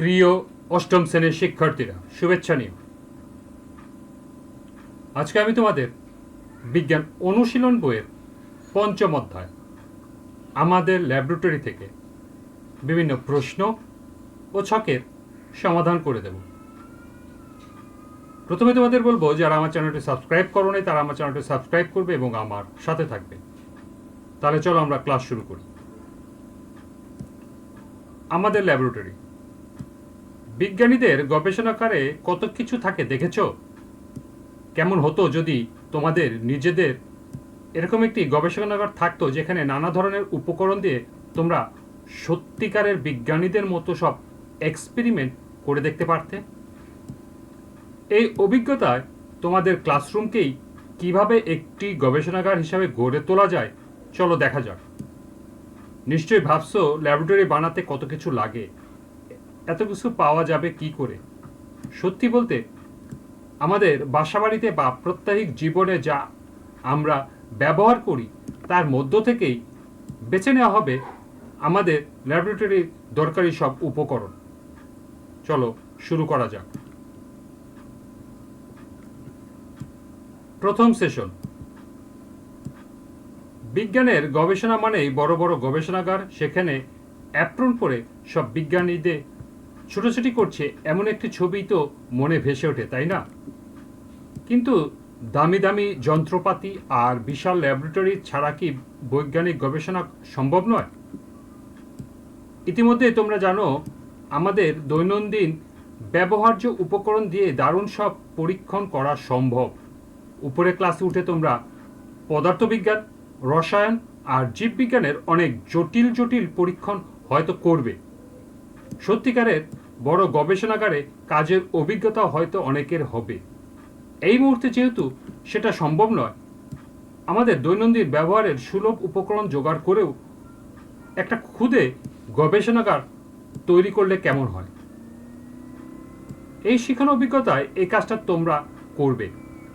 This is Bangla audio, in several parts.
প্রিয় অষ্টম শ্রেণির শিক্ষার্থীরা, শুভেচ্ছা নিও আজকে আমি তোমাদের বিজ্ঞান অনুশীলন বইয়ের পঞ্চম অধ্যায়, আমাদের ল্যাবরেটরি থেকে বিভিন্ন প্রশ্ন ও ছকের সমাধান করে দেব। প্রথমে তোমাদের বলব, যারা আমার চ্যানেলটি সাবস্ক্রাইব করো নাই তারা আমার চ্যানেলটি সাবস্ক্রাইব করবে এবং আমার সাথে থাকবে। তাহলে চলো আমরা ক্লাস শুরু করি। আমাদের ল্যাবরেটরি বিজ্ঞানীদের গবেষণাগারে কত কিছু থাকে দেখেছ? কেমন হতো যদি তোমাদের নিজেদের এরকম একটি গবেষণাগার থাকতো যেখানে নানা ধরনের উপকরণ দিয়ে তোমরা সত্যিকারের বিজ্ঞানীদের মতো সব এক্সপেরিমেন্ট করে দেখতে পারতে? এই অভিজ্ঞতায় তোমাদের ক্লাসরুমকেই কীভাবে একটি গবেষণাগার হিসাবে গড়ে তোলা যায়, চলো দেখা যাক। নিশ্চয়ই ভাবছ ল্যাবরেটরি বানাতে কত কিছু লাগে। এত কিছু পাওয়া যাবে কি করে? সত্যি বলতে, আমাদের বাসাবাড়িতে বা প্রত্যাহিক জীবনে যা আমরা ব্যবহার করি, তার মধ্য থেকেই বেছে নেওয়া হবে আমাদের ল্যাবরেটরির দরকারি সব উপকরণ। চলো, শুরু করা যাক। প্রথম সেশন বিজ্ঞানের গবেষণা মানেই বড় বড় গবেষণাগার, সেখানে অ্যাপ্রন পরে সব বিজ্ঞানীদের ছুটোছুটি করছে এমন একটি ছবি তো মনে ভেসে ওঠে, তাই না? কিন্তু দামি দামি যন্ত্রপাতি আর বিশাল ল্যাবরেটরি ছাড়া কি বৈজ্ঞানিক গবেষণা সম্ভব নয়? ইতিমধ্যে তোমরা জানো, আমাদের দৈনন্দিন ব্যবহার্য উপকরণ দিয়ে দারুণ সব পরীক্ষণ করা সম্ভব। উপরে ক্লাসে উঠে তোমরা পদার্থবিজ্ঞান, রসায়ন আর জীববিজ্ঞানের অনেক জটিল জটিল পরীক্ষণ হয়তো করবে। সত্যিকারের বড় গবেষণাগারে কাজের অভিজ্ঞতা হয়তো অনেকের হবে। এই মুহূর্তে যেহেতু সেটা সম্ভব নয়, আমাদের দৈনন্দিন ব্যবহারের সুলভ উপকরণ জোগাড় করেও একটা খুদে গবেষণাগার তৈরি করলে কেমন হয়? এই শিখানো অভিজ্ঞতায় এই কাজটা তোমরা করবে।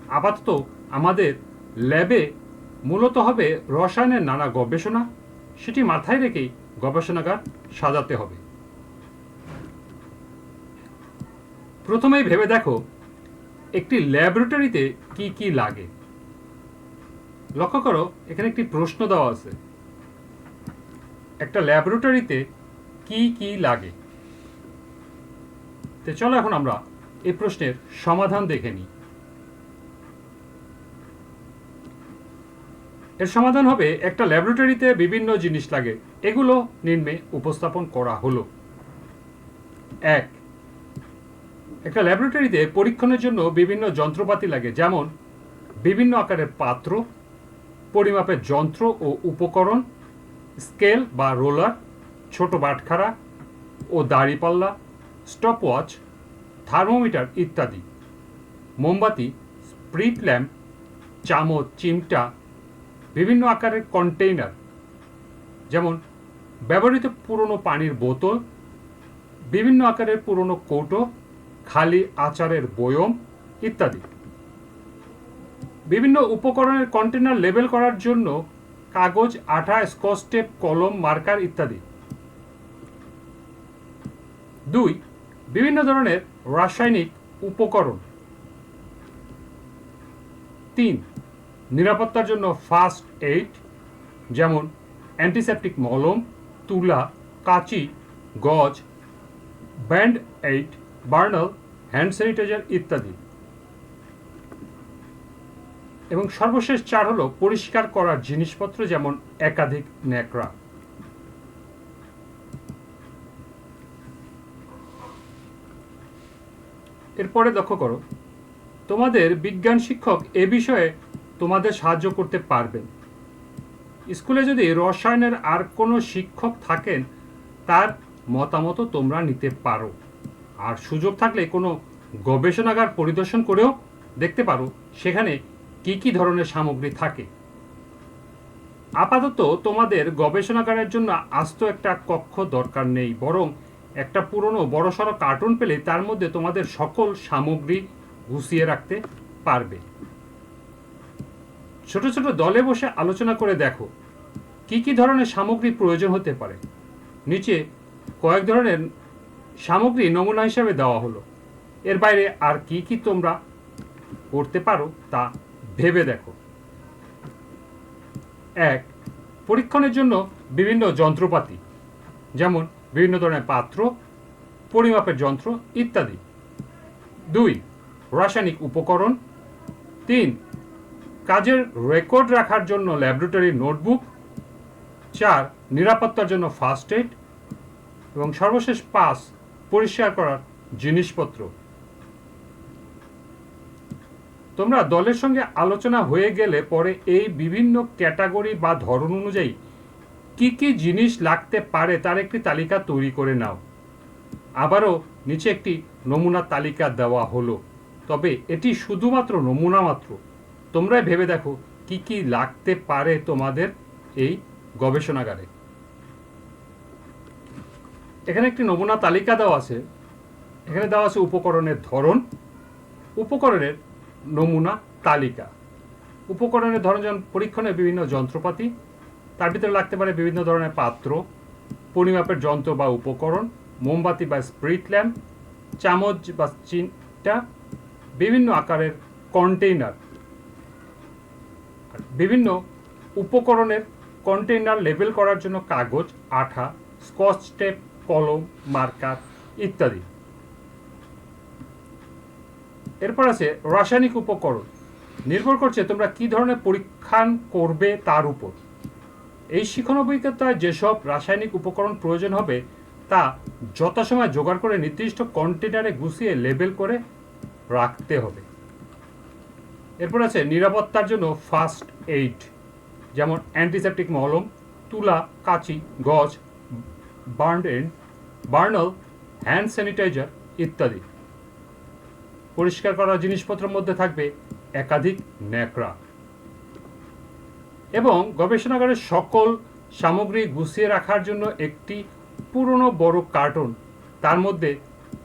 আপাতত আমাদের ল্যাবে মূলত হবে রসায়নের নানা গবেষণা, সেটি মাথায় রেখেই গবেষণাগার সাজাতে হবে। প্রথমেই ভেবে দেখো, একটি ল্যাবরেটরিতে কি কি লাগে। লক্ষ্য করো, এখানে একটি প্রশ্ন দেওয়া আছে। একটা ল্যাবরেটরিতে কি কি লাগে? তো চলো এখন আমরা এই প্রশ্নের সমাধান দেখে নিই। এর সমাধান হবে, একটা ল্যাবরেটরিতে বিভিন্ন জিনিস লাগে। এগুলো নিম্নে উপস্থাপন করা হলো। এক একটা ল্যাবরেটরিতে পরীক্ষণের জন্য বিভিন্ন যন্ত্রপাতি লাগে, যেমন বিভিন্ন আকারের পাত্র, পরিমাপের যন্ত্র ও উপকরণ স্কেল বা রোলার ছোট বাটখারা ও দাড়িপাল্লা স্টপওয়াচ থার্মোমিটার ইত্যাদি। মোমবাতি স্প্রিট ল্যাম্প চামচ, চিমটা, বিভিন্ন আকারের কন্টেইনার যেমন ব্যবহৃত পুরনো পানির বোতল, বিভিন্ন আকারের পুরনো কৌটো খালি আচারের বয়ম ইত্যাদি। বিভিন্ন উপকরণের কন্টেনার লেবেল করার জন্য কাগজ, আঠা স্কচ কলম মার্কার ইত্যাদি। দুই, বিভিন্ন ধরনের রাসায়নিক উপকরণ। তিন, নিরাপত্তার জন্য ফার্স্ট এইড যেমন অ্যান্টিসেপটিক মলম, তুলা, কাঁচি, গজ band aid Burnol, hand sanitiser ইত্যাদি। এবং সর্বশেষ চার হলো পরিষ্কার করার জিনিসপত্র, যেমন একাধিক ন্যাকড়া। এরপরে লক্ষ্য করো, তোমাদের বিজ্ঞান শিক্ষক এ বিষয়ে তোমাদের সাহায্য করতে পারবেন স্কুলে যদি রসায়নের আর কোনো শিক্ষক থাকেন, তার মতামত তোমরা নিতে পারো। আর সুযোগ থাকলে কোনো গবেষণাগার পরিদর্শন করেও দেখতে পারো সেখানে কি কি ধরনের সামগ্রী থাকে। আপাতত তোমাদের গবেষণাগারের জন্য আস্ত একটা কক্ষ দরকার নেই, বরং একটা পুরনো বড়সড় কার্টুন পেলে তার মধ্যে তোমাদের সকল সামগ্রী গুছিয়ে রাখতে পারবে। ছোট ছোট দলে বসে আলোচনা করে দেখো, কি কি ধরনের সামগ্রী প্রয়োজন হতে পারে। নিচে কয়েক ধরনের সামগ্রী নমুনা হিসাবে দেওয়া হলো। এর বাইরে আর কি কি তোমরা করতে পারো তা ভেবে দেখো। এক, পরীক্ষণের জন্য বিভিন্ন যন্ত্রপাতি, যেমন বিভিন্ন ধরনের পাত্র, পরিমাপের যন্ত্র ইত্যাদি। দুই, রাসায়নিক উপকরণ। তিন, কাজের রেকর্ড রাখার জন্য ল্যাবরেটরি নোটবুক। চার, নিরাপত্তার জন্য ফার্স্ট এড এবং সর্বশেষ পাঁচ পরিষ্কার করার জিনিসপত্র। তোমরা দলের সঙ্গে আলোচনা হয়ে গেলে পরে এই বিভিন্ন ক্যাটাগরি বা ধরন অনুযায়ী কি কি জিনিস লাগতে পারে তার একটি তালিকা তৈরি করে নাও। আবারও নিচে একটি নমুনা তালিকা দেওয়া হলো। তবে এটি শুধুমাত্র নমুনা মাত্র। তোমরাই ভেবে দেখো কি কি লাগতে পারে তোমাদের এই গবেষণাগারে। এখানে একটি নমুনা তালিকা দেওয়া আছে। এখানে দেওয়া আছে উপকরণের ধরন, উপকরণের নমুনা তালিকা। উপকরণের ধরন যেমন পরীক্ষণের বিভিন্ন যন্ত্রপাতি, তার ভিতরে লাগতে পারে বিভিন্ন ধরনের পাত্র, পরিমাপের যন্ত্র বা উপকরণ, মোমবাতি বা স্প্রিট ল্যাম্প, চামচ বা চিনটা বিভিন্ন আকারের কন্টেইনার। বিভিন্ন উপকরণের কন্টেইনার লেবেল করার জন্য কাগজ, আঠা, স্কচ টেপ কলম মার্কার ইত্যাদি। এরপর আছে রাসায়নিক উপকরণ। নির্ভর করছে তোমরা কি ধরনের পরীক্ষান করবে তার উপর। এই শিখন অভিজ্ঞতায় যেসব রাসায়নিক উপকরণ প্রয়োজন হবে, তা যথাসময় জোগাড় করে নির্দিষ্ট কন্টেনারে গুছিয়ে লেবেল করে রাখতে হবে। এরপর আছে নিরাপত্তার জন্য ফার্স্ট এইড, যেমন অ্যান্টিসেপটিক মলম, তুলা, কাঁচি গজ বার্ন এন্ড, বার্নাল, হ্যান্ড স্যানিটাইজার ইত্যাদি। পরিষ্কার করা জিনিসপত্রের মধ্যে থাকবে একাধিক ন্যাকড়া। এবং গবেষণাগারের সকল সামগ্রী গুছিয়ে রাখার জন্য একটি পুরনো বড় কার্টন, তার মধ্যে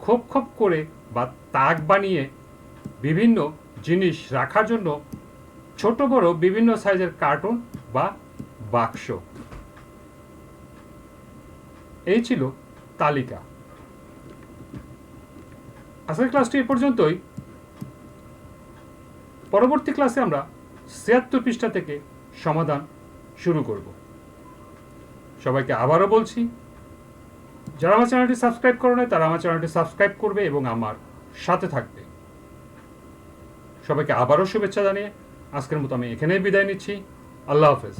খোপ খোপ করে বা তাক বানিয়ে বিভিন্ন জিনিস রাখার জন্য ছোট বড় বিভিন্ন সাইজের কার্টন বা বাক্স। এই ছিল তালিকা। আজকের ক্লাসটি এ পর্যন্তই। পরবর্তী ক্লাসে আমরা ছিয়াত্তর পৃষ্ঠা থেকে সমাধান শুরু করব। সবাইকে আবারও বলছি, যারা আমার চ্যানেলটি সাবস্ক্রাইব করে নেয় তারা আমার চ্যানেলটি সাবস্ক্রাইব করবে এবং আমার সাথে থাকবে। সবাইকে আবারও শুভেচ্ছা জানিয়ে আজকের মতো আমি এখানেই বিদায় নিচ্ছি। আল্লাহ হাফেজ।